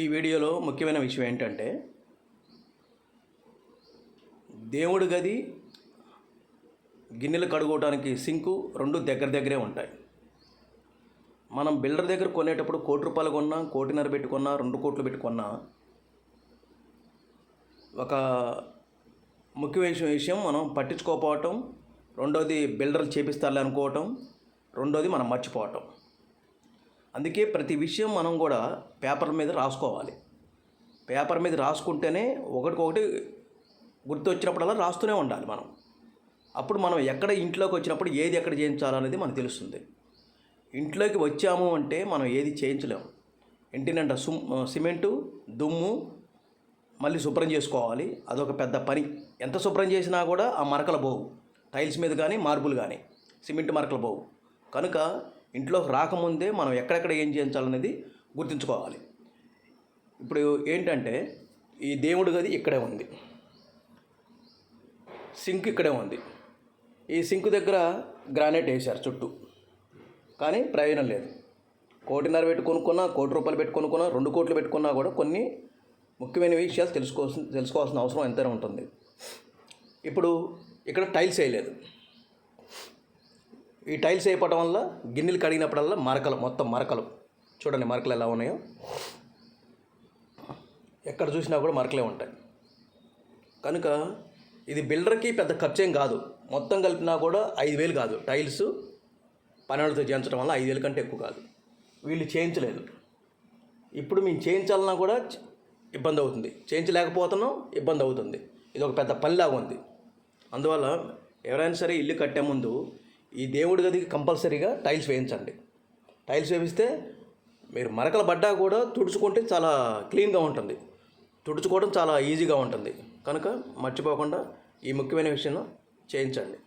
ఈ వీడియోలో ముఖ్యమైన విషయం ఏంటంటే దేవుడి గది గిన్నెలు కడుక్కోవడానికి సింకు రెండు దగ్గర దగ్గరే ఉంటాయి. మనం బిల్డర్ దగ్గర కొనేటప్పుడు కోటి రూపాయలు కొన్నా కోటిన్నర పెట్టుకున్నా రెండు కోట్లు పెట్టుకున్నా ఒక ముఖ్యమైన విషయం మనం పట్టించుకోకపోవటం రెండోది బిల్డర్లు చేపిస్తారులే అనుకోవటం రెండోది మనం మర్చిపోవటం. అందుకే ప్రతి విషయం మనం కూడా పేపర్ మీద రాసుకోవాలి. పేపర్ మీద రాసుకుంటేనే ఒకటికొకటి గుర్తొచ్చినప్పుడల్లా రాస్తూనే ఉండాలి మనం. అప్పుడు మనం ఎక్కడ ఇంట్లోకి వచ్చినప్పుడు ఏది ఎక్కడ చేయించాలనేది మనకు తెలుస్తుంది. ఇంట్లోకి వచ్చాము అంటే మనం ఏది చేయించలేము. ఇంటి నిండా సుమ్ సిమెంటు దుమ్ము మళ్ళీ శుభ్రం చేసుకోవాలి. అదొక పెద్ద పని. ఎంత శుభ్రం చేసినా కూడా ఆ మరకలు పోవు. టైల్స్ మీద కానీ మార్బుల్ కానీ సిమెంట్ మరకలు పోవు. కనుక ఇంట్లోకి రాకముందే మనం ఎక్కడెక్కడ ఏం చేయించాలనేది గుర్తుంచుకోవాలి. ఇప్పుడు ఏంటంటే ఈ దేవుడి గది ఇక్కడే ఉంది. సింక్ ఇక్కడే ఉంది. ఈ సింక్ దగ్గర గ్రానైట్ వేశారు చుట్టూ. కానీ ప్రయోజనం లేదు. కోటిన్నర పెట్టి కొనుక్కున్నా కోటి రూపాయలు పెట్టి కొనుక్కున్నా రెండు కోట్లు పెట్టుకున్నా కూడా కొన్ని ముఖ్యమైన విషయాలు తెలుసుకోవాల్సిన తెలుసుకోవాల్సిన అవసరం ఎంతైనా ఉంటుంది. ఇప్పుడు ఇక్కడ టైల్స్ వేయలేదు. ఈ టైల్స్ వేయపడం వల్ల గిన్నెలు కడిగినప్పుడల్లా మరకలు మొత్తం మరకలు. చూడండి మరకలు ఎలా ఉన్నాయో. ఎక్కడ చూసినా కూడా మరకలే ఉంటాయి. కనుక ఇది బిల్డర్కి పెద్ద ఖర్చేం కాదు. మొత్తం కలిపినా కూడా ఐదు వేలు కాదు. టైల్స్ పనులతో చేయించడం వల్ల ఐదు వేల కంటే ఎక్కువ కాదు. వీళ్ళు చేయించలేదు. ఇప్పుడు మేము చేయించాలన్నా కూడా ఇబ్బంది అవుతుంది. చేయించలేకపోతున్నాం ఇబ్బంది అవుతుంది. ఇది ఒక పెద్ద పనిలాగా ఉంది. అందువల్ల ఎవరైనా సరే ఇల్లు కట్టే ముందు ఈ దేవుడి గదికి కంపల్సరీగా టైల్స్ వేయించండి. టైల్స్ వేపిస్తే మీరు మరకలు పడ్డా కూడా తుడుచుకుంటే చాలా క్లీన్గా ఉంటుంది. తుడుచుకోవడం చాలా ఈజీగా ఉంటుంది. కనుక మర్చిపోకుండా ఈ ముఖ్యమైన విషయం చేయించండి.